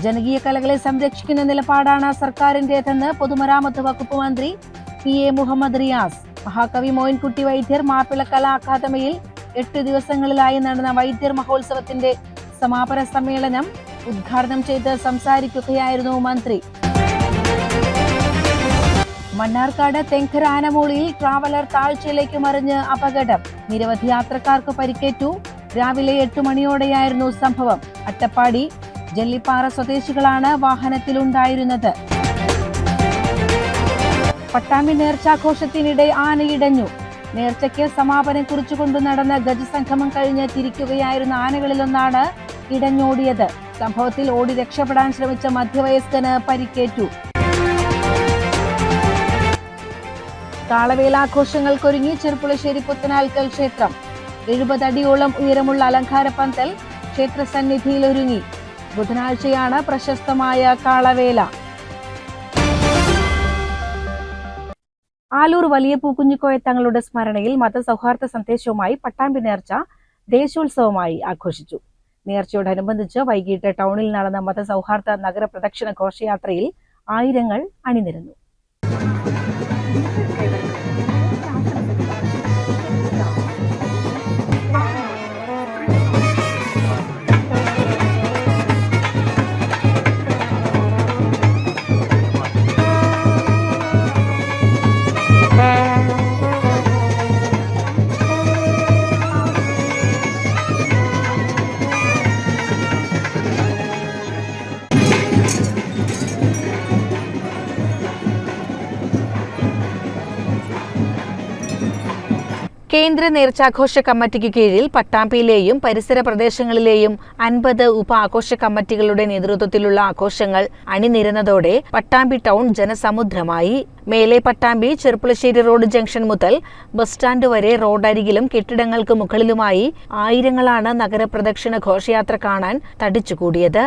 ജനകീയ കലകളെ സംരക്ഷിക്കുന്ന നിലപാടാണ് സർക്കാരിന്റേതെന്ന് പൊതുമരാമത്ത് വകുപ്പ് മന്ത്രി പി എ മുഹമ്മദ് റിയാസ്. മഹാകവി മോയിൻകുട്ടി വൈദ്യർ മാപ്പിള കലാ അക്കാദമിയിൽ എട്ട് ദിവസങ്ങളിലായി നടന്ന വൈദ്യർ മഹോത്സവത്തിന്റെ സമാപന സമ്മേളനം ഉദ്ഘാടനം ചെയ്ത് സംസാരിക്കുകയായിരുന്നു മന്ത്രി. മണ്ണാർക്കാട് തെങ്കര ആനമൂളിയിൽ ട്രാവലർ താഴ്ചയിലേക്ക് മറിഞ്ഞ് അപകടം. നിരവധി യാത്രക്കാർക്ക് പരിക്കേറ്റു. രാവിലെ എട്ട് മണിയോടെയായിരുന്നു സംഭവം. അട്ടപ്പാടി ജല്ലിപ്പാറ സ്വദേശികളാണ് വാഹനത്തിലുണ്ടായിരുന്നത്. പട്ടാമ്പി നേർച്ചാഘോഷത്തിനിടെ ആനയിടഞ്ഞു. നേർച്ചയ്ക്ക് സമാപനം കുറിച്ചുകൊണ്ട് നടന്ന ഗജസംഗമം കഴിഞ്ഞ് തിരിക്കുകയായിരുന്ന ആനകളിലൊന്നാണ് ഇടഞ്ഞോടിയത്. സംഭവത്തിൽ ഓടി രക്ഷപ്പെടാൻ ശ്രമിച്ച മധ്യവയസ്കന് പരിക്കേറ്റു. കാളവേലാഘോഷങ്ങൾക്കൊരുങ്ങി ചെറുപ്പുളശ്ശേരി പുത്തനാൽക്കൽ ക്ഷേത്രം. എഴുപതടിയോളം ഉയരമുള്ള അലങ്കാര പന്തൽ ക്ഷേത്രസന്നിധിയിലൊരുങ്ങി. ബുധനാഴ്ചയാണ് പ്രശസ്തമായ കാളവേല. ആലൂർ വലിയ പൂക്കുഞ്ഞിക്കോയ തങ്ങളുടെ സ്മരണയിൽ മതസൗഹാർദ്ദ സന്ദേശവുമായി പട്ടാമ്പി നേർച്ച ദേശോത്സവമായി ആഘോഷിച്ചു. നേർച്ചയോടനുബന്ധിച്ച് വൈകിട്ട് ടൗണിൽ നടന്ന മതസൗഹാർദ്ദ നഗര പ്രദക്ഷിണ ഘോഷയാത്രയിൽ ആയിരങ്ങൾ അണിനിരന്നു. കേന്ദ്ര നേർച്ചാഘോഷ കമ്മിറ്റിക്ക് കീഴിൽ പട്ടാമ്പിയിലെയും പരിസര പ്രദേശങ്ങളിലെയും അൻപത് ഉപ ആഘോഷ കമ്മിറ്റികളുടെ നേതൃത്വത്തിലുള്ള ആഘോഷങ്ങൾ അണിനിരന്നതോടെ പട്ടാമ്പി ടൗൺ ജനസമുദ്രമായി. മേലെ പട്ടാമ്പി ചെറുപ്പുളശ്ശേരി റോഡ് ജംഗ്ഷൻ മുതൽ ബസ് സ്റ്റാൻഡ് വരെ റോഡരികിലും കെട്ടിടങ്ങൾക്ക് മുകളിലുമായി ആയിരങ്ങളാണ് നഗരപ്രദക്ഷിണ ഘോഷയാത്ര കാണാൻ തടിച്ചുകൂടിയത്.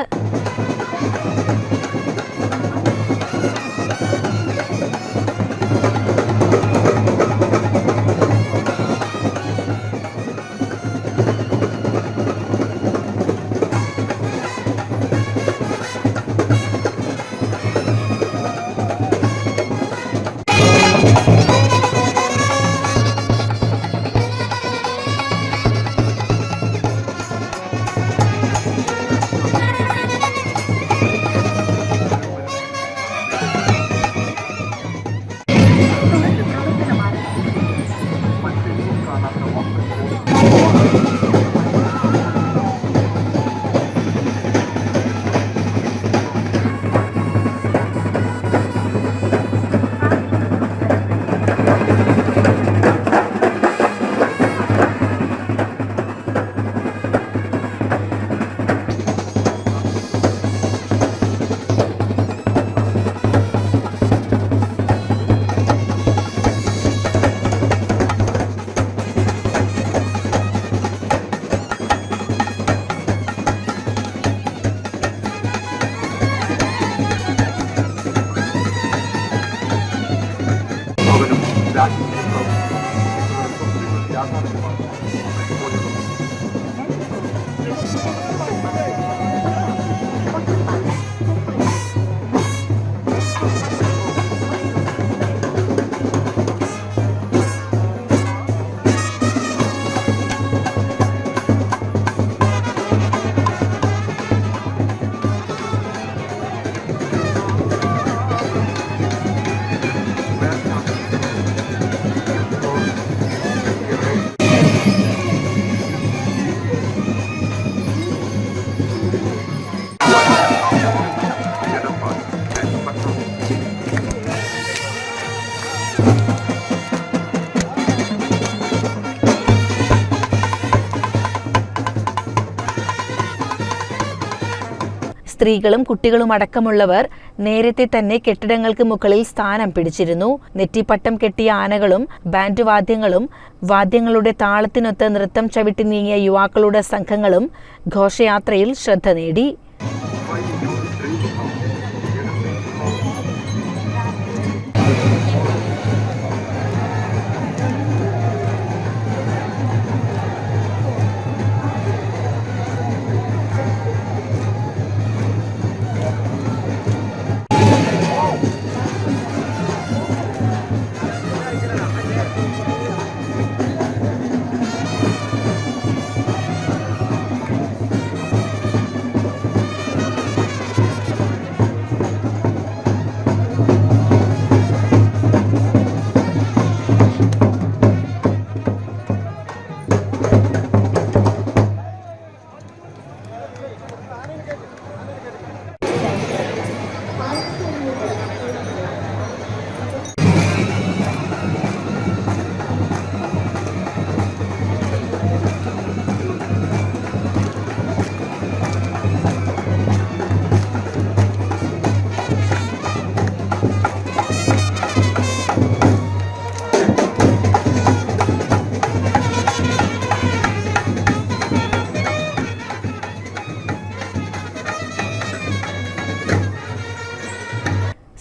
സ്ത്രീകളും കുട്ടികളും അടക്കമുള്ളവർ നേരത്തെ തന്നെ കെട്ടിടങ്ങൾക്ക് മുകളിൽ സ്ഥാനം പിടിച്ചിരുന്നു. നെറ്റിപ്പട്ടം കെട്ടിയ ആനകളും ബാൻഡ് വാദ്യങ്ങളും വാദ്യങ്ങളുടെ താളത്തിനൊത്ത് നൃത്തം ചവിട്ടി നീങ്ങിയ യുവാക്കളുടെ സംഘങ്ങളും ഘോഷയാത്രയിൽ ശ്രദ്ധ നേടി.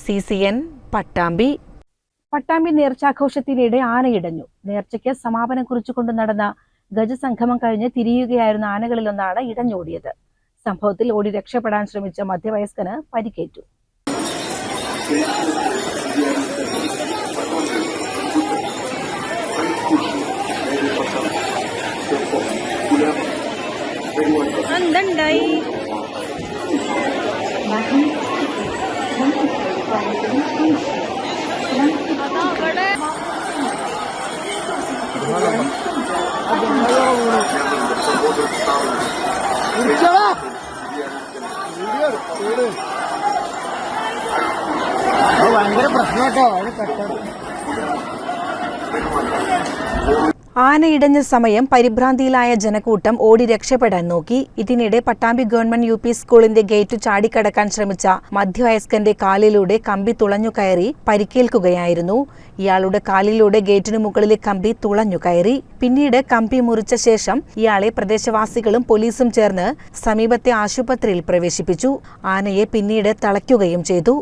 C C N Pattambi. Pattambi നേർച്ചാഘോഷത്തിനിടെ ആനയിടഞ്ഞു. നേർച്ചയ്ക്ക് സമാപനം കുറിച്ചുകൊണ്ട് നടന്ന ഗജസംഗമം കഴിഞ്ഞ് തിരിയുകയായിരുന്ന ആനകളിലൊന്നാണ് ഇടഞ്ഞോടിയത്. സംഭവത്തിൽ ഓടി രക്ഷപ്പെടാൻ ശ്രമിച്ച മധ്യവയസ്കന് പരിക്കേറ്റു. ഭയങ്കര പ്രശ്നമാട്ടോ അവർ പെട്ടെന്ന് ആനയിടഞ്ഞ സമയം പരിഭ്രാന്തിയിലായ ജനക്കൂട്ടം ഓടി രക്ഷപ്പെടാൻ നോക്കി. ഇതിനിടെ പട്ടാമ്പി ഗവൺമെന്റ് യു പി സ്കൂളിന്റെ ഗേറ്റ് ചാടിക്കടക്കാൻ ശ്രമിച്ച മധ്യവയസ്കന്റെ കാലിലൂടെ കമ്പി തുളഞ്ഞു കയറി പരിക്കേൽക്കുകയായിരുന്നു. ഇയാളുടെ കാലിലൂടെ ഗേറ്റിനു മുകളിലെ കമ്പി തുളഞ്ഞു കയറി. പിന്നീട് കമ്പി മുറിച്ച ശേഷം ഇയാളെ പ്രദേശവാസികളും പോലീസും ചേർന്ന് സമീപത്തെ ആശുപത്രിയിൽ പ്രവേശിപ്പിച്ചു. ആനയെ പിന്നീട് തളയ്ക്കുകയും ചെയ്തു.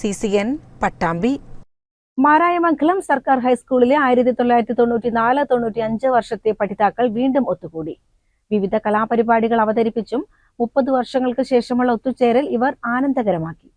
C C N Pattambi. Marayamangalam സർക്കാർ ഹൈസ്കൂളിലെ ആയിരത്തി തൊള്ളായിരത്തി തൊണ്ണൂറ്റി നാല് തൊണ്ണൂറ്റി അഞ്ച് വർഷത്തെ പഠിതാക്കൾ വീണ്ടും ഒത്തുകൂടി. വിവിധ കലാപരിപാടികൾ അവതരിപ്പിച്ചും മുപ്പത് വർഷങ്ങൾക്ക് ശേഷമുള്ള ഒത്തുചേരൽ ഇവർ ആനന്ദകരമാക്കി.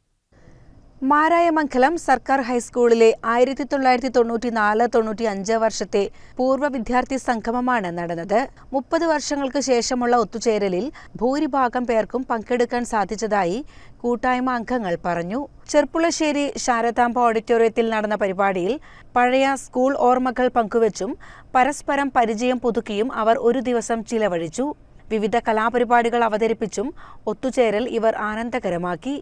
മാരായമംഗലം സർക്കാർ ഹൈസ്കൂളിലെ ആയിരത്തി തൊള്ളായിരത്തി തൊണ്ണൂറ്റി നാല് തൊണ്ണൂറ്റി അഞ്ച് വർഷത്തെ പൂർവ വിദ്യാർത്ഥി സംഗമമാണ് നടന്നത്. മുപ്പത് വർഷങ്ങൾക്ക് ശേഷമുള്ള ഒത്തുചേരലിൽ ഭൂരിഭാഗം പേർക്കും പങ്കെടുക്കാൻ സാധിച്ചതായി കൂട്ടായ്മ അംഗങ്ങൾ പറഞ്ഞു ചെർപ്പുളശ്ശേരി ശാരദാംബ ഓഡിറ്റോറിയത്തിൽ നടന്ന പരിപാടിയിൽ പഴയ സ്കൂൾ ഓർമ്മകൾ പങ്കുവച്ചും പരസ്പരം പരിചയം പുതുക്കിയും അവർ ഒരു ദിവസം ചിലവഴിച്ചു. വിവിധ കലാപരിപാടികൾ അവതരിപ്പിച്ചും ഒത്തുചേരൽ ഇവർ ആനന്ദകരമാക്കി.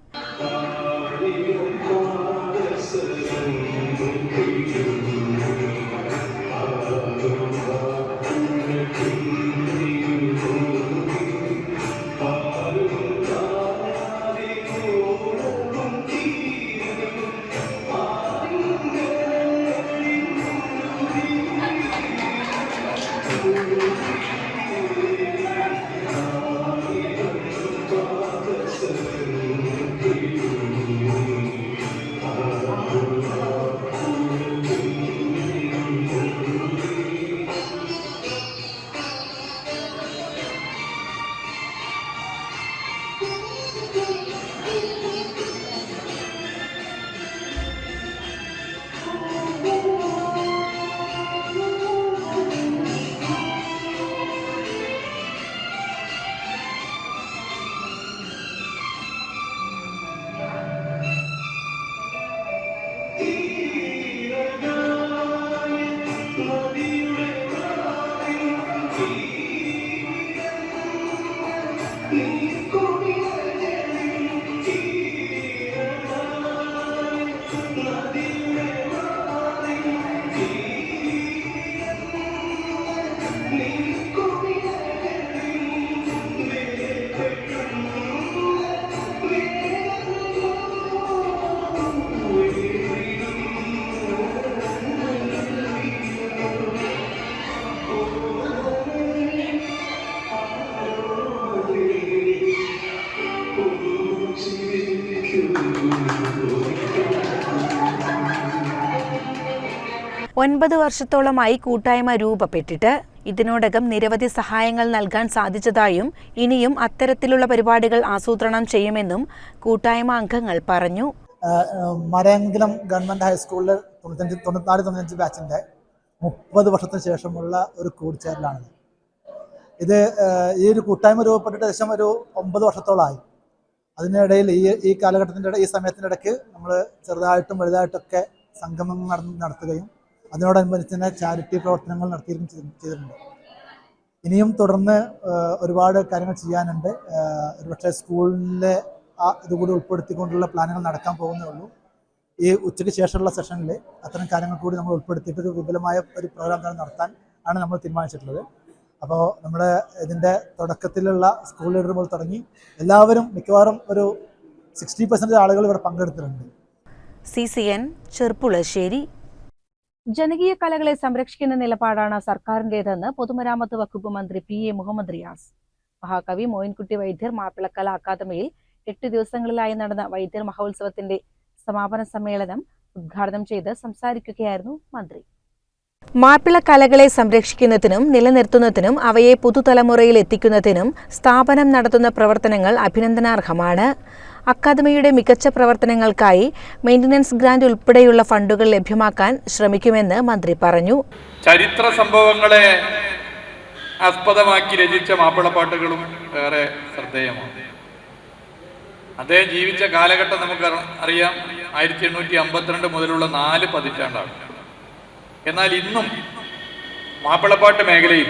ഒൻപത് വർഷത്തോളമായി കൂട്ടായ്മ രൂപപ്പെട്ടിട്ട് ഇതിനോടകം നിരവധി സഹായങ്ങൾ നൽകാൻ സാധിച്ചതായും ഇനിയും അത്തരത്തിലുള്ള പരിപാടികൾ ആസൂത്രണം ചെയ്യുമെന്നും കൂട്ടായ്മ അംഗങ്ങൾ പറഞ്ഞു. മരയങ്കലം ഗവൺമെന്റ് ഹൈസ്കൂളിൽ തൊണ്ണൂറ്റഞ്ച് തൊണ്ണൂറ്റിനാല് തൊണ്ണൂറ്റഞ്ച് ബാച്ചിന്റെ മുപ്പത് വർഷത്തിന് ശേഷമുള്ള ഒരു കൂടിച്ചേരലാണിത് ഇത് ഈ ഒരു കൂട്ടായ്മ രൂപപ്പെട്ടിട്ട് ഏകദേശം ഒരു ഒമ്പത് വർഷത്തോളമായി. അതിനിടയിൽ ഈ ഈ കാലഘട്ടത്തിന്റെ ഈ സമയത്തിന്റെ ഇടയ്ക്ക് നമ്മൾ ചെറുതായിട്ടും വലുതായിട്ടൊക്കെ നടന്ന് നടത്തുകയും അതിനോടനുബന്ധിച്ച് തന്നെ ചാരിറ്റി പ്രവർത്തനങ്ങൾ നടത്തിയും ചെയ്തിട്ടുണ്ട്. ഇനിയും തുടർന്ന് ഒരുപാട് കാര്യങ്ങൾ ചെയ്യാനുണ്ട്. ഒരുപക്ഷെ സ്കൂളിലെ ആ ഇതുകൂടി ഉൾപ്പെടുത്തിക്കൊണ്ടുള്ള പ്ലാനുകൾ നടക്കാൻ പോകുന്നേ ഉള്ളൂ. ഈ ഉച്ചയ്ക്ക് ശേഷമുള്ള സെഷനിൽ അത്തരം കാര്യങ്ങൾ കൂടി നമ്മൾ ഉൾപ്പെടുത്തിയിട്ട് ഒരു വിപുലമായ ഒരു പ്രോഗ്രാം തന്നെ നടത്താൻ ആണ് നമ്മൾ തീരുമാനിച്ചിട്ടുള്ളത്. അപ്പോൾ നമ്മുടെ ഇതിന്റെ തുടക്കത്തിലുള്ള സ്കൂൾ ലീഡർ മുതൽ തുടങ്ങി എല്ലാവരും മിക്കവാറും ഒരു സിക്സ്റ്റി പെർസെന്റേജ് ആളുകൾ ഇവിടെ പങ്കെടുത്തിട്ടുണ്ട്. സി സി എൻ ചെർപ്പുളശ്ശേരി ജനകീയ കലകളെ സംരക്ഷിക്കുന്ന നിലപാടാണ് സർക്കാരിന്റേതെന്ന് പൊതുമരാമത്ത് വകുപ്പ് മന്ത്രി പി എ മുഹമ്മദ് റിയാസ്. മഹാകവി മോയിൻകുട്ടി വൈദ്യർ മാപ്പിളക്കല അക്കാദമിയിൽ എട്ട് ദിവസങ്ങളിലായി നടന്ന വൈദ്യർ മഹോത്സവത്തിന്റെ സമാപന സമ്മേളനം ഉദ്ഘാടനം ചെയ്ത് സംസാരിക്കുകയായിരുന്നു മന്ത്രി. മാപ്പിള കലകളെ സംരക്ഷിക്കുന്നതിനും നിലനിർത്തുന്നതിനും അവയെ പുതുതലമുറയിൽ എത്തിക്കുന്നതിനും സ്ഥാപനം നടത്തുന്ന പ്രവർത്തനങ്ങൾ അഭിനന്ദനാർഹമാണ്. അക്കാദമിയുടെ മികച്ച പ്രവർത്തനങ്ങൾക്കായി മെയിന്റനൻസ് ഗ്രാന്റ് ഉൾപ്പെടെയുള്ള ഫണ്ടുകൾ ലഭ്യമാക്കാൻ ശ്രമിക്കുമെന്ന് മന്ത്രി പറഞ്ഞു. ചരിത്ര സംഭവങ്ങളെ ആസ്പദമാക്കി രചിച്ച മാപ്പിളപ്പാട്ടുകളും ഏറെ ശ്രദ്ധേയമാണ്. അദ്ദേഹം ജീവിച്ച കാലഘട്ടം നമുക്ക് അറിയാം. ആയിരത്തി എണ്ണൂറ്റി അമ്പത്തിരണ്ട് മുതലുള്ള നാല് പതിറ്റാണ്ടാണ്. എന്നാൽ ഇന്നും മാപ്പിളപ്പാട്ട് മേഖലയിൽ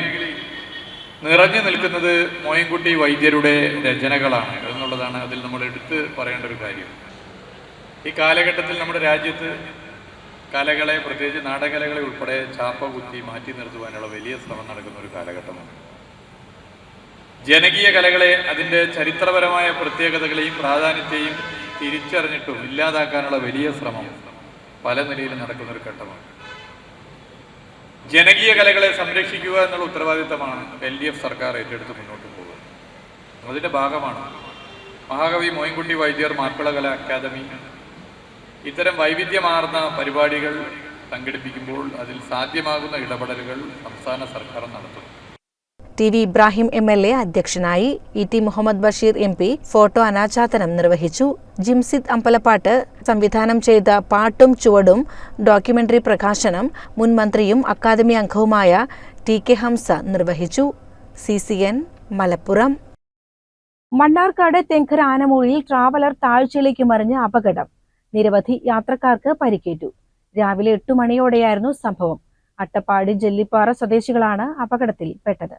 നിറഞ്ഞു നിൽക്കുന്നത് മോയൻകുട്ടി വൈദ്യരുടെ രചനകളാണ്. എന്നുള്ളതാണ് അതിൽ നമ്മൾ എടുത്ത് പറയേണ്ട ഒരു കാര്യം. ഈ കാലഘട്ടത്തിൽ നമ്മുടെ രാജ്യത്ത് കലകളെ പ്രത്യേകിച്ച് നാടകലകളെ ഉൾപ്പെടെ ചാപ്പ കുത്തി മാറ്റി നിർത്തുവാനുള്ള വലിയ ശ്രമം നടക്കുന്ന ഒരു കാലഘട്ടമാണ്. ജനകീയ കലകളെ അതിന്റെ ചരിത്രപരമായ പ്രത്യേകതകളെയും പ്രാധാന്യത്തെയും തിരിച്ചറിഞ്ഞിട്ടും ഇല്ലാതാക്കാനുള്ള വലിയ ശ്രമം പല നിലയിലും നടക്കുന്ന ഒരു ഘട്ടമാണ്. ജനകീയ കലകളെ സംരക്ഷിക്കുക എന്നുള്ള ഉത്തരവാദിത്തമാണ് എൽ ഡി എഫ് സർക്കാർ ഏറ്റെടുത്ത് മുന്നോട്ട് പോകുന്നത്. അതിന്റെ ഭാഗമാണ് മഹാകവി മോയിൻകുട്ടി വൈദ്യർ മാപ്പിള കല അക്കാദമി. ഇത്തരം വൈവിധ്യമാർന്ന പരിപാടികൾ സംഘടിപ്പിക്കുമ്പോൾ അതിൽ സാധ്യമാകുന്ന ഇടപെടലുകൾ സംസ്ഥാന സർക്കാർ നടത്തുന്നു T V Ibrahim M L A അധ്യക്ഷനായി E T Muhammad Basheer M P photo അനാച്ഛാദനം നിർവഹിച്ചു. ജിംസിദ് അമ്പലപ്പാട്ട് സംവിധാനം ചെയ്ത പാട്ടും ചുവടും ഡോക്യുമെന്ററി പ്രകാശനം മുൻ മന്ത്രിയും അക്കാദമി അംഗവുമായ ടി കെ ഹംസ നിർവഹിച്ചു. C C N Malappuram. Mannarkkad Thenkara ആനമൂഴിയിൽ traveller താഴ്ചയിലേക്ക് മറിഞ്ഞ് അപകടം. നിരവധി യാത്രക്കാർക്ക് പരിക്കേറ്റു. രാവിലെ എട്ടു മണിയോടെയായിരുന്നു സംഭവം. അട്ടപ്പാടി ജെല്ലിപ്പാറ സ്വദേശികളാണ് അപകടത്തിൽപ്പെട്ടത്.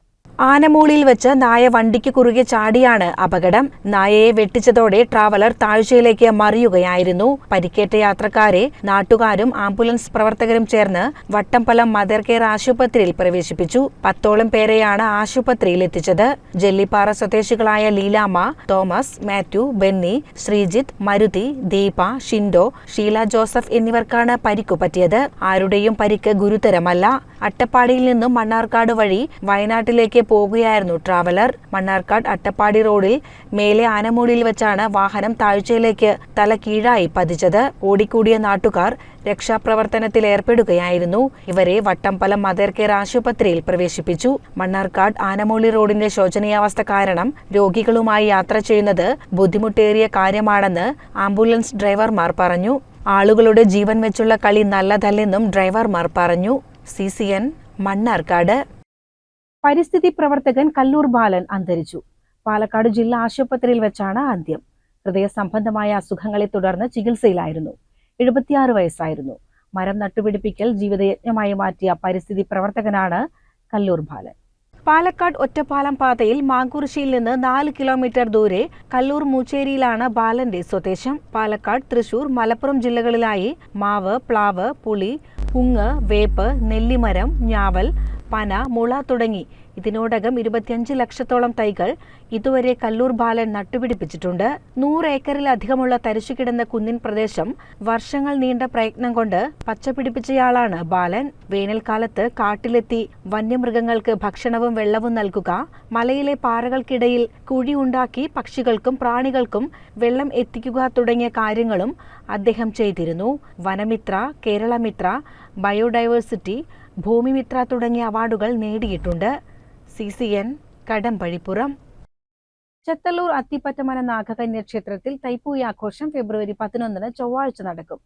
ആനമൂളിയിൽ വെച്ച് നായ വണ്ടിക്ക് കുറുകെ ചാടിയാണ് അപകടം. നായയെ വെട്ടിച്ചതോടെ ട്രാവലർ താഴ്ചയിലേക്ക് മറിയുകയായിരുന്നു. പരിക്കേറ്റ യാത്രക്കാരെ നാട്ടുകാരും ആംബുലൻസ് പ്രവർത്തകരും ചേർന്ന് വട്ടംപലം മദർ കെയർ ആശുപത്രിയിൽ പ്രവേശിപ്പിച്ചു. പത്തോളം പേരെയാണ് ആശുപത്രിയിൽ എത്തിച്ചത്. ജെല്ലിപ്പാറ സ്വദേശികളായ ലീലാമ്മ തോമസ് മാത്യു ബെന്നി ശ്രീജിത്ത് മരുതി ദീപ ഷിൻഡോ ഷീല ജോസഫ് എന്നിവർക്കാണ് പരിക്കു പറ്റിയത്. ആരുടെയും പരിക്ക് ഗുരുതരമല്ല. അട്ടപ്പാടിയിൽ നിന്നും മണ്ണാർക്കാട് വഴി വയനാട്ടിലേക്ക് പോകുകയായിരുന്നു ട്രാവലർ. മണ്ണാർക്കാട് അട്ടപ്പാടി റോഡിൽ മേലെ ആനമൂടിയിൽ വെച്ചാണ് വാഹനം താഴ്ചയിലേക്ക് തല കീഴായി പതിച്ചത്. ഓടിക്കൂടിയ നാട്ടുകാർ രക്ഷാപ്രവർത്തനത്തിൽ ഏർപ്പെടുകയായിരുന്നു. ഇവരെ വട്ടംപലം മദർ കെയർ ആശുപത്രിയിൽ പ്രവേശിപ്പിച്ചു. മണ്ണാർക്കാട് ആനമൂളി റോഡിന്റെ ശോചനീയാവസ്ഥ കാരണം രോഗികളുമായി യാത്ര ചെയ്യുന്നത് ബുദ്ധിമുട്ടേറിയ കാര്യമാണെന്ന് ആംബുലൻസ് ഡ്രൈവർമാർ പറഞ്ഞു. ആളുകളുടെ ജീവൻ വെച്ചുള്ള കളി നല്ലതല്ലെന്നും ഡ്രൈവർമാർ പറഞ്ഞു. C C N Mannarkkad. പരിസ്ഥിതി പ്രവർത്തകൻ കല്ലൂർ ബാലൻ അന്തരിച്ചു. പാലക്കാട് ജില്ലാ ആശുപത്രിയിൽ വെച്ചാണ് അന്ത്യം. ഹൃദയ സംബന്ധമായ അസുഖങ്ങളെ തുടർന്ന് ചികിത്സയിലായിരുന്നു. എഴുപത്തിയാറ് വയസ്സായിരുന്നു. മരം നട്ടുപിടിപ്പിക്കൽ ജീവിതയജ്ഞമായി മാറ്റിയ പരിസ്ഥിതി പ്രവർത്തകനാണ് കല്ലൂർ ബാലൻ. പാലക്കാട് ഒറ്റപ്പാലം പാതയിൽ മാങ്കുറിശ്ശിയിൽ നിന്ന് നാല് കിലോമീറ്റർ ദൂരെ കല്ലൂർ മൂച്ചേരിയിലാണ് ബാലന്റെ സ്വദേശം. പാലക്കാട് തൃശൂർ മലപ്പുറം ജില്ലകളിലായി മാവ് പ്ലാവ് പുളി പുങ്ങ് വേപ്പ് നെല്ലിമരം ഞാവൽ പന മുള തുടങ്ങി ഇതിനോടകം ഇരുപത്തിയഞ്ച് ലക്ഷത്തോളം തൈകൾ ഇതുവരെ കല്ലൂർ ബാലൻ നട്ടുപിടിപ്പിച്ചിട്ടുണ്ട്. നൂറ് ഏക്കറിലധികമുള്ള തരിശുകിടന്ന കുന്നിൻ പ്രദേശം വർഷങ്ങൾ നീണ്ട പ്രയത്നം കൊണ്ട് പച്ചപിടിപ്പിച്ചയാളാണ് ബാലൻ. വേനൽക്കാലത്ത് കാട്ടിലെത്തി വന്യമൃഗങ്ങൾക്ക് ഭക്ഷണവും വെള്ളവും നൽകുക മലയിലെ പാറകൾക്കിടയിൽ കുഴി ഉണ്ടാക്കി പക്ഷികൾക്കും പ്രാണികൾക്കും വെള്ളം എത്തിക്കുക തുടങ്ങിയ കാര്യങ്ങളും അദ്ദേഹം ചെയ്തിരുന്നു. വനമിത്ര കേരളമിത്ര ബയോഡൈവേഴ്സിറ്റി ഭൂമിമിത്ര തുടങ്ങിയ അവാർഡുകൾ നേടിയിട്ടുണ്ട്. C C N Kadambazhipuram. Chethallur Athippattamana Nagakanya ക്ഷേത്രത്തിൽ തൈപ്പൂയ ആഘോഷം ഫെബ്രുവരി പതിനൊന്നിന് ചൊവ്വാഴ്ച നടക്കും.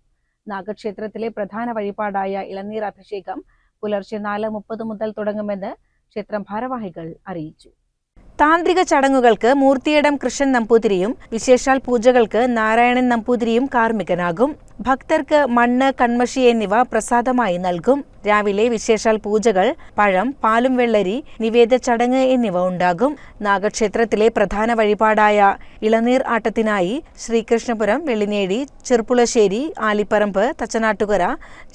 നാഗക്ഷേത്രത്തിലെ പ്രധാന വഴിപാടായ ഇളനീർ അഭിഷേകം പുലർച്ചെ നാല് മുപ്പത് മുതൽ തുടങ്ങുമെന്ന് ക്ഷേത്രം ഭാരവാഹികൾ അറിയിച്ചു. താന്ത്രിക ചടങ്ങുകൾക്ക് മൂർത്തിയടം കൃഷ്ണൻ നമ്പൂതിരിയും വിശേഷാൽ പൂജകൾക്ക് നാരായണൻ നമ്പൂതിരിയും കാർമ്മികനാകും. ഭക്തർക്ക് മണ്ണ് കൺമഷി എന്നിവ പ്രസാദമായി നൽകും. രാവിലെ വിശേഷാൽ പൂജകൾ പഴം പാലും വെള്ളരി നിവേദ ചടങ്ങ് എന്നിവ ഉണ്ടാകും. നാഗക്ഷേത്രത്തിലെ പ്രധാന വഴിപാടായ ഇളനീർ ആട്ടത്തിനായി ശ്രീകൃഷ്ണപുരം വെള്ളിനേടി ചെർപ്പുളശ്ശേരി ആലിപ്പറമ്പ് തച്ചനാട്ടുകര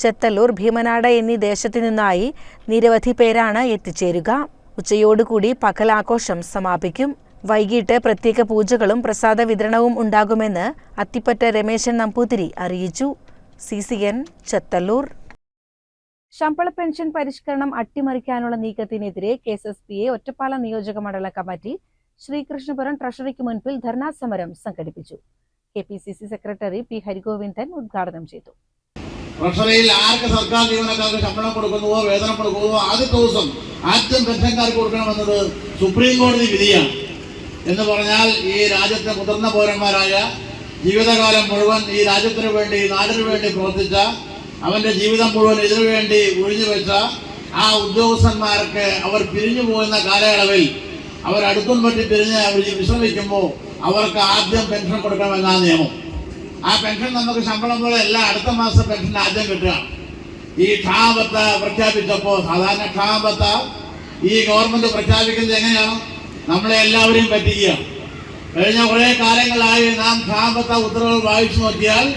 ചെത്തല്ലൂർ ഭീമനാട് എന്നീ ദേശത്തു നിന്നായി നിരവധി പേരാണ് എത്തിച്ചേരുക. ഉച്ചയോടുകൂടി പകലാഘോഷം സമാപിക്കും. വൈകിട്ട് പ്രത്യേക പൂജകളും പ്രസാദ വിതരണവും ഉണ്ടാകുമെന്ന് അത്തിപ്പറ്റ രമേശൻ നമ്പൂതിരി അറിയിച്ചു. C C N Chethallur. ശമ്പള പെൻഷൻ പരിഷ്കരണം അട്ടിമറിക്കാനുള്ള നീക്കത്തിനെതിരെ K S S P A ഒറ്റപ്പാല നിയോജക മണ്ഡല കമ്മിറ്റി ശ്രീകൃഷ്ണപുരം ട്രഷറിക്ക് മുൻപിൽ ധർണാ സമരം സംഘടിപ്പിച്ചു. K P C C secretary P Harigovindan ഉദ്ഘാടനം ചെയ്തു. ട്രഷറിയിൽ ആർക്ക് സർക്കാർ ജീവനക്കാർക്ക് ശമ്പളം കൊടുക്കുന്നുവോ വേതനം കൊടുക്കുന്നുവോ ആദ്യത്തെ ദിവസം ആദ്യം പെൻഷൻകാർക്ക് കൊടുക്കണമെന്നത് സുപ്രീം കോടതി വിധിയാണ്. എന്ന് പറഞ്ഞാൽ ഈ രാജ്യത്തെ മുതിർന്ന പൗരന്മാരായ ജീവിതകാലം മുഴുവൻ ഈ രാജ്യത്തിന് വേണ്ടി നാടിനു വേണ്ടി പ്രവർത്തിച്ച അവന്റെ ജീവിതം മുഴുവൻ ഇതിനു വേണ്ടി ഒഴിഞ്ഞു വെച്ച ആ ഉദ്യോഗസ്ഥന്മാർക്ക് അവർ പിരിഞ്ഞു പോകുന്ന കാലയളവിൽ അവർ അടുത്തും പറ്റി പിരിഞ്ഞ് അവർ വിശ്രമിക്കുമ്പോൾ അവർക്ക് ആദ്യം പെൻഷൻ കൊടുക്കണമെന്നാണ് നിയമം. ആ പെൻഷൻ നമുക്ക് ശമ്പളം പോലെ എല്ലാ അടുത്ത മാസം പെൻഷൻ ആദ്യം കിട്ടുകയാണ്. ഈ ക്ഷാമത്ത പ്രഖ്യാപിച്ചപ്പോൾ സാധാരണ ക്ഷാമത്ത ഈ ഗവൺമെന്റ് പ്രഖ്യാപിക്കുന്നത് എങ്ങനെയാണ്? നമ്മളെ എല്ലാവരെയും പറ്റിക്കുകയാണ്. കഴിഞ്ഞ കുറേ കാലങ്ങളായി നാം ക്ഷാമത്ത ഉത്തരവുകൾ വായിച്ചു നോക്കിയാൽ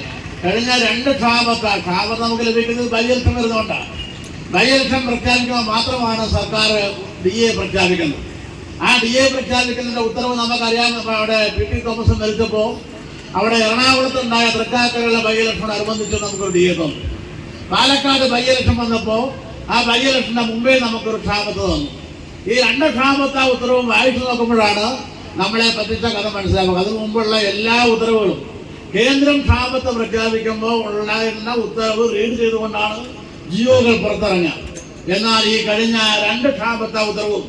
കഴിഞ്ഞ രണ്ട് ക്ഷാമത്ത ക്ഷാമത്ത നമുക്ക് ലഭിക്കുന്നത് ബൈലക്ഷം വരുന്നതുകൊണ്ടാണ്. ബൈലക്ഷം പ്രഖ്യാപിക്കുമ്പോൾ മാത്രമാണ് സർക്കാർ ഡി എ പ്രഖ്യാപിക്കുന്നത്. ആ ഡി എ പ്രഖ്യാപിക്കുന്നതിന്റെ ഉത്തരവ് നമുക്കറിയാം. അവിടെ പി ടി തോമസ് മരിച്ചപ്പോൾ അവിടെ എറണാകുളത്ത് ഉണ്ടായ തൃക്കാക്കരയുള്ള ബൈ അനുബന്ധിച്ച് നമുക്കൊരു ഡി പാലക്കാട് ബൈ ഇലക്ഷൻ വന്നപ്പോൾ ആ ബൈ മുമ്പേ നമുക്കൊരു ക്ഷാമത്ത് തന്നു. ഈ രണ്ട് ക്ഷാമത്ത ഉത്തരവും വായിച്ചു നോക്കുമ്പോഴാണ് നമ്മളെ പറ്റിച്ച കഥ മനസ്സിലാക്കുക അതിനു മുമ്പുള്ള എല്ലാ ഉത്തരവുകളും. കേന്ദ്രം ക്ഷാമത്തെ പ്രഖ്യാപിക്കുമ്പോൾ ഉണ്ടായിരുന്ന ഉത്തരവ് റീഡ് ചെയ്തുകൊണ്ടാണ് ജിയോകൾ പുറത്തിറങ്ങുക. എന്നാൽ ഈ കഴിഞ്ഞ രണ്ട് ക്ഷാമത്തെ ഉത്തരവും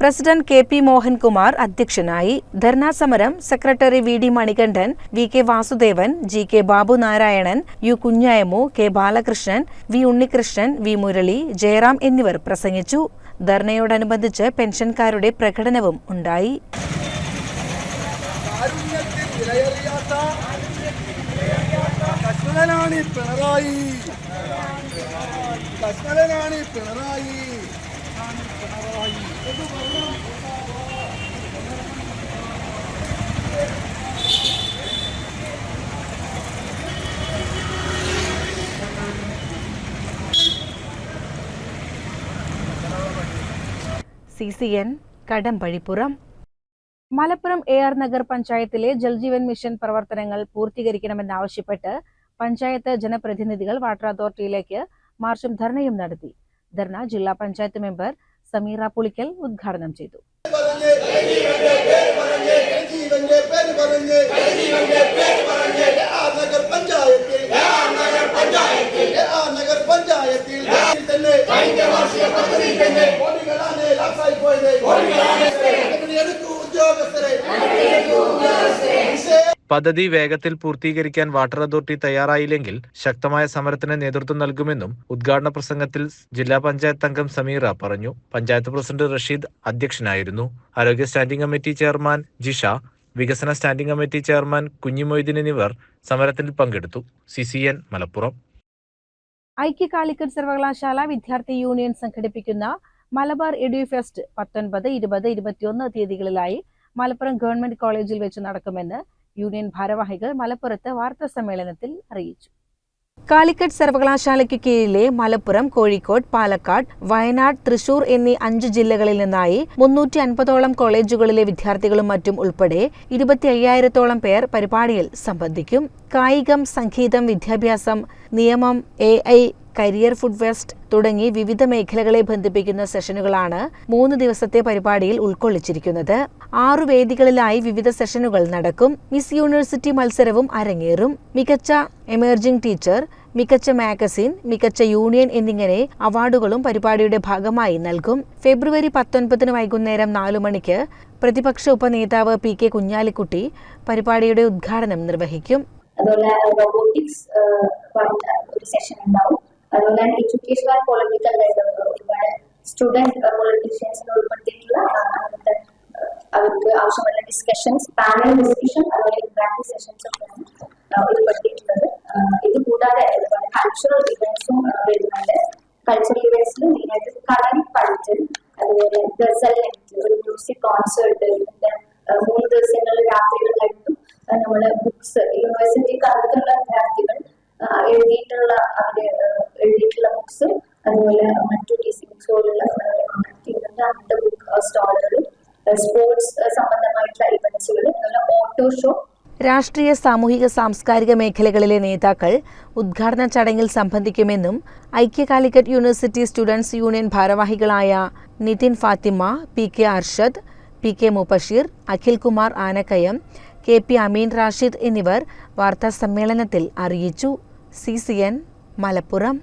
പ്രസിഡന്റ് കെ പി മോഹൻകുമാർ അധ്യക്ഷനായി ധർണാ സമരം secretary V D Manikandan V K Vasudevan G K Babu Narayanan U Kunhayamu K Balakrishnan V Unnikrishnan V Murali Jayaram എന്നിവർ പ്രസംഗിച്ചു. ധർണയോടനുബന്ധിച്ച് പെൻഷൻകാരുടെ പ്രകടനവും ഉണ്ടായി. Pinarayi. Pinarayi. C C N Kadambazhipuram. Malappuram A R Nagar പഞ്ചായത്തിലെ Jal Jeevan mission പ്രവർത്തനങ്ങൾ പൂർത്തീകരിക്കണമെന്നാവശ്യപ്പെട്ട് പഞ്ചായത്ത് ജനപ്രതിനിധികൾ water അതോറിറ്റിയിലേക്ക് മാർച്ചും ധർണയും നടത്തി. ധർണ ജില്ലാ പഞ്ചായത്ത് മെമ്പർ സമീറ പുളിക്കൽ ഉദ്ഘാടനം ചെയ്തു. ജീവന്റെ പദ്ധതി വേഗത്തിൽ പൂർത്തീകരിക്കാൻ വാട്ടർ അതോറിറ്റി തയ്യാറായില്ലെങ്കിൽ ശക്തമായ സമരത്തിന് നേതൃത്വം നൽകുമെന്നും ഉദ്ഘാടന പ്രസംഗത്തിൽ ജില്ലാ പഞ്ചായത്ത് അംഗം സമീറ പറഞ്ഞു. പഞ്ചായത്ത് പ്രസിഡന്റ് റഷീദ് അധ്യക്ഷനായിരുന്നു. ആരോഗ്യ സ്റ്റാൻഡിംഗ് കമ്മിറ്റി ചെയർമാൻ ജിഷ വികസന സ്റ്റാൻഡിംഗ് കമ്മിറ്റി ചെയർമാൻ കുഞ്ഞിമൊയ്തീൻ എന്നിവർ സമരത്തിൽ പങ്കെടുത്തു. C C N Malappuram. ഐക്യ കാലിക്കറ്റ് സർവകലാശാല വിദ്യാർത്ഥി യൂണിയൻ സംഘടിപ്പിക്കുന്ന മലബാർ എഡ്യൂ ഫെസ്റ്റ് പത്തൊൻപത് ഇരുപത് ഇരുപത്തിയൊന്ന് തീയതികളിലായി മലപ്പുറം ഗവൺമെന്റ് കോളേജിൽ വെച്ച് നടക്കുമെന്ന് യൂണിയൻ ഭാരവാഹികൾ മലപ്പുറത്ത് വാർത്താ സമ്മേളനത്തിൽ അറിയിച്ചു. കാലിക്കറ്റ് സർവകലാശാലയ്ക്ക് കീഴിലെ മലപ്പുറം കോഴിക്കോട് പാലക്കാട് വയനാട് തൃശൂർ എന്നീ അഞ്ച് ജില്ലകളിൽ നിന്നായി മുന്നൂറ്റി അൻപതോളം കോളേജുകളിലെ വിദ്യാർത്ഥികളും മറ്റും ഉൾപ്പെടെ ഇരുപത്തി അയ്യായിരത്തോളം പേർ പരിപാടിയിൽ സംബന്ധിക്കും. കായികം സംഗീതം വിദ്യാഭ്യാസം നിയമം എ കരിയർ ഫുഡ് ഫെസ്റ്റ് തുടങ്ങി വിവിധ മേഖലകളെ ബന്ധിപ്പിക്കുന്ന സെഷനുകളാണ് മൂന്ന് ദിവസത്തെ പരിപാടിയിൽ ഉൾക്കൊള്ളിച്ചിരിക്കുന്നത്. ആറു വേദികളിലായി വിവിധ സെഷനുകൾ നടക്കും. മിസ് യൂണിവേഴ്സിറ്റി മത്സരവും അരങ്ങേറും. മികച്ച എമർജിംഗ് ടീച്ചർ മികച്ച മാഗസിൻ മികച്ച യൂണിയൻ എന്നിങ്ങനെ അവാർഡുകളും പരിപാടിയുടെ ഭാഗമായി നൽകും. ഫെബ്രുവരി പത്തൊൻപതിന് വൈകുന്നേരം നാലു മണിക്ക് പ്രതിപക്ഷ ഉപനേതാവ് പി കെ കുഞ്ഞാലിക്കുട്ടി പരിപാടിയുടെ ഉദ്ഘാടനം നിർവഹിക്കും. അതുപോലെ റോബോട്ടിക്സ് ഒരു സെഷൻ ഉണ്ടാവും. അതുപോലെ എഡ്യൂക്കേഷൻ ആൻഡ് പൊളിറ്റിക്കൽ ഒരുപാട് സ്റ്റുഡന്റ് പൊളിറ്റീഷ്യൻസിനെ ഉൾപ്പെടുത്തിയിട്ടുള്ള ആ, അങ്ങനത്തെ ആ, അവർക്ക് ആവശ്യമുള്ള ഡിസ്കഷൻസ് പാനൽ ഡിസ്കഷൻ അതുപോലെ ഇന്ററാക്റ്റീവ് സെഷൻസ് ഒക്കെയാണ് ഉൾപ്പെടുത്തിയിട്ടുള്ളത്. ആ, ഇത് കൂടാതെ ഒരുപാട് കൾച്ചറൽ ഇവന്റ്സും വരുന്നുണ്ട്. കൾച്ചറൽ ഇവന്റ്സിൽ മെയിനായിട്ട് കളരി പൾട്ട് അതുപോലെ ഗസൽ ഒരു മ്യൂസിക് കോൺസേർട്ട് പിന്നെ മൂന്ന് ദിവസങ്ങളിൽ രാത്രികളിലായിട്ടും നമ്മൾ ബുക്സ് യൂണിവേഴ്സിറ്റി കാലത്തുള്ള വിദ്യാർത്ഥികൾ എഴുതിയിട്ടുള്ള അവർ എഴുതിയിട്ടുള്ള ബുക്സ് അതുപോലെ മറ്റു ടി സി ബുക്സ് പോലുള്ള അങ്ങനത്തെ ബുക്ക് സ്റ്റാളുകൾ സ്പോർട്സ് സംബന്ധമായിട്ടുള്ള ഇവന്റ്സുകൾ അതുപോലെ ഓട്ടോ ഷോ രാഷ്ട്രീയ സാമൂഹിക സാംസ്കാരിക മേഖലകളിലെ നേതാക്കൾ ഉദ്ഘാടന ചടങ്ങിൽ സംബന്ധിക്കുമെന്നും ഐക്യ കാലിക്കറ്റ് യൂണിവേഴ്സിറ്റി സ്റ്റുഡൻസ് യൂണിയൻ ഭാരവാഹികളായ Nitin Fathima P K Arshad P K Mubasheer Akhilkumar Anakkayam K P Ameen Rashid എന്നിവർ വാർത്താ സമ്മേളനത്തിൽ അറിയിച്ചു. C C N Malappuram.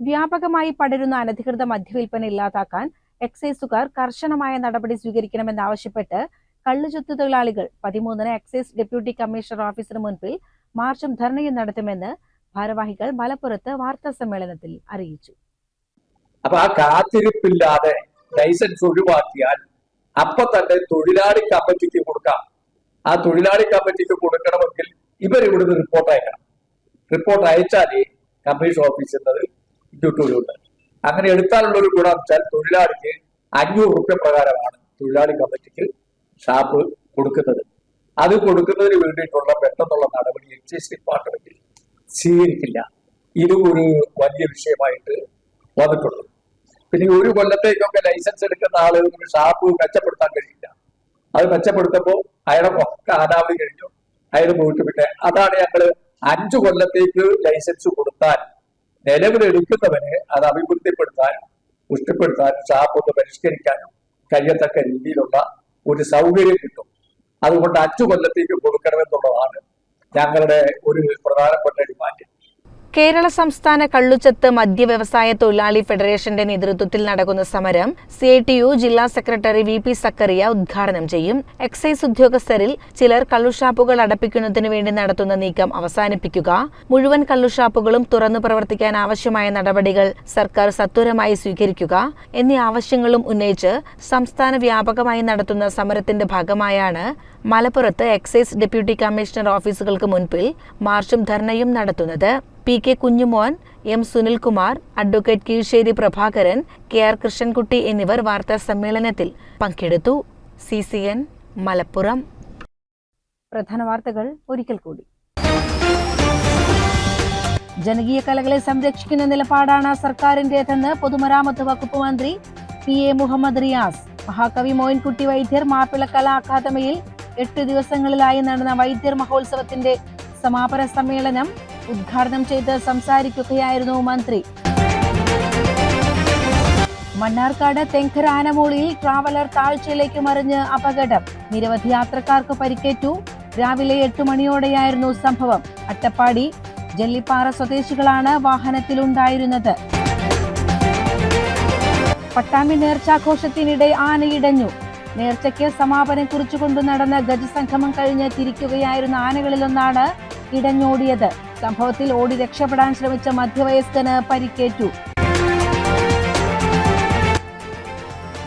വ്യാപകമായി പടരുന്ന അനധികൃത മദ്യവിൽപ്പന ഇല്ലാതാക്കാൻ എക്സൈസുകാർ കർശനമായ നടപടി സ്വീകരിക്കണമെന്നാവശ്യപ്പെട്ട് കള്ളുചുത്ത് തൊഴിലാളികൾ പതിമൂന്നിന് എക്സൈസ് ഡെപ്യൂട്ടി കമ്മീഷണർ ഓഫീസിന് മുൻപിൽ മാർച്ചും ധർണയും നടത്തുമെന്ന് ഭാരവാഹികൾ മലപ്പുറത്ത് വാർത്താ സമ്മേളനത്തിൽ അറിയിച്ചു. അപ്പൊ ആ കാത്തിരിപ്പില്ലാതെ ലൈസൻസ് ഒഴിവാക്കിയാൽ അപ്പൊ തന്നെ തൊഴിലാളി കമ്മിറ്റിക്ക് കൊടുക്കാം. ആ തൊഴിലാളി കമ്മിറ്റിക്ക് കൊടുക്കണമെങ്കിൽ ഇവർ ഇവിടുന്ന് റിപ്പോർട്ട് അയക്കണം. റിപ്പോർട്ട് അയച്ചാലേ കമ്മീഷൻ ഓഫീസിൽ നിന്ന് ഇട്ടുകൊണ്ട് അങ്ങനെ എടുത്താലുള്ള ഒരു ഗുണം വെച്ചാൽ തൊഴിലാളിക്ക് അഞ്ഞൂറ് റുപ്യ പ്രകാരമാണ് തൊഴിലാളി കമ്മിറ്റിക്ക് ഷാപ്പ് കൊടുക്കുന്നത്. അത് കൊടുക്കുന്നതിന് വേണ്ടിയിട്ടുള്ള പെട്ടെന്നുള്ള നടപടി എക്സൈസ് ഡിപ്പാർട്ട്മെന്റിൽ സ്വീകരിക്കില്ല. ഇതും ഒരു വലിയ വിഷയമായിട്ട് വന്നിട്ടുള്ളത് പിന്നെ ഒരു കൊല്ലത്തേക്കൊക്കെ ലൈസൻസ് എടുക്കുന്ന ആളുകൾക്ക് ഷാപ്പ് മെച്ചപ്പെടുത്താൻ കഴിയില്ല. അത് മെച്ചപ്പെടുത്തുമ്പോൾ അയാളെ ഒക്കെ അനാവധി കഴിഞ്ഞു. അയാൾ പോയിട്ട് പിന്നെ അതാണ് ഞങ്ങൾ അഞ്ചു കൊല്ലത്തേക്ക് ലൈസൻസ് കൊടുത്താൽ നിലവിലെടുക്കുന്നവന് അത് അഭിവൃദ്ധിപ്പെടുത്താനും പുഷ്ടിപ്പെടുത്താനും ഷാപ്പ് ഒന്ന് പരിഷ്കരിക്കാനും കഴിയത്തക്ക രീതിയിലുള്ള ഒരു സൗകര്യം കിട്ടും. അതുകൊണ്ട് അഞ്ചു കൊല്ലത്തേക്ക് കൊടുക്കണമെന്നുള്ളതാണ് ഞങ്ങളുടെ ഒരു പ്രധാനപ്പെട്ട ഡിമാൻഡ് കേരള സംസ്ഥാന കള്ളുചത്ത് മദ്യ വ്യവസായ തൊഴിലാളി ഫെഡറേഷന്റെ നേതൃത്വത്തിൽ നടക്കുന്ന സമരം സി ഐ ടി യു ജില്ലാ സെക്രട്ടറി വി പി സക്കറിയ ഉദ്ഘാടനം ചെയ്യും. എക്സൈസ് ഉദ്യോഗസ്ഥരിൽ ചിലർ കള്ളുഷാപ്പുകൾ അടപ്പിക്കുന്നതിനു വേണ്ടി നടത്തുന്ന നീക്കം അവസാനിപ്പിക്കുക. മുഴുവൻ കള്ളുഷാപ്പുകളും തുറന്നു പ്രവർത്തിക്കാൻ ആവശ്യമായ നടപടികൾ സർക്കാർ സത്വരമായി സ്വീകരിക്കുക എന്നീ ആവശ്യങ്ങളും ഉന്നയിച്ച് സംസ്ഥാന വ്യാപകമായി നടത്തുന്ന സമരത്തിന്റെ ഭാഗമായാണ് മലപ്പുറത്ത് എക്സൈസ് ഡെപ്യൂട്ടി കമ്മീഷണർ ഓഫീസുകൾക്ക് മുൻപിൽ മാർച്ചും ധർണയും നടത്തുന്നത് P K Kunjumon M Sunilkumar advocate Keezhissery Prabhakaran K R Krishnankutty എന്നിവർ വാർത്താ സമ്മേളനത്തിൽ പങ്കെടുത്തു. C C N Malappuram. പ്രധാന വാർത്തകൾ ഒരിക്കൽ കൂടി. ജനകീയ കലകളെ സംരക്ഷിക്കുന്ന നിലപാടാണ് സർക്കാരിന്റേതെന്ന് പൊതുമരാമത്ത് വകുപ്പ് മന്ത്രി പി എ മുഹമ്മദ് റിയാസ്. മഹാകവി മോയിൻകുട്ടി വൈദ്യർ മാപ്പിള കലാ അക്കാദമിയിൽ എട്ട് ദിവസങ്ങളിലായി നടന്ന വൈദ്യർ മഹോത്സവത്തിന്റെ സമാപന സമ്മേളനം ഉദ്ഘാടനം ചെയ്ത് സംസാരിക്കുകയായിരുന്നു മന്ത്രി. മണ്ണാർക്കാട് തെങ്കര ആനമൂളിയിൽ ട്രാവലർ താഴ്ചയിലേക്ക് മറിഞ്ഞ് അപകടം. നിരവധി യാത്രക്കാർക്ക് പരിക്കേറ്റു. രാവിലെ എട്ട് മണിയോടെയായിരുന്നു സംഭവം. അട്ടപ്പാടി ജല്ലിപ്പാറ സ്വദേശികളാണ് വാഹനത്തിലുണ്ടായിരുന്നത്. പട്ടാമ്പി നേർച്ചാഘോഷത്തിനിടെ ആനയിടഞ്ഞു. നേർച്ചയ്ക്ക് സമാപനം കുറിച്ചുകൊണ്ട് നടന്ന ഗജസംഗമം കഴിഞ്ഞ് തിരിക്കുകയായിരുന്ന ആനകളിലൊന്നാണ് ഇടഞ്ഞോടിയത്. സംഭവത്തിൽ ഓടി രക്ഷപ്പെടാൻ ശ്രമിച്ച മധ്യവയസ്കന് പരിക്കേറ്റു.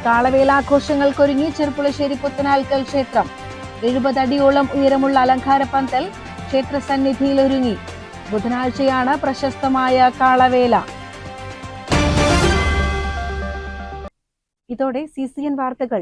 കാളവേലാഘോഷങ്ങൾക്കൊരുങ്ങി ചെറുപ്പുളശ്ശേരി പുത്തനാൽക്കൽ ക്ഷേത്രം. എഴുപതടിയോളം ഉയരമുള്ള അലങ്കാര പന്തൽ ക്ഷേത്ര സന്നിധിയിൽ ഒരുങ്ങി ബുധനാഴ്ചയാണ് പ്രശസ്തമായ കാളവേല. ഇതോടെ സി സി എൻ വാർത്തകൾ.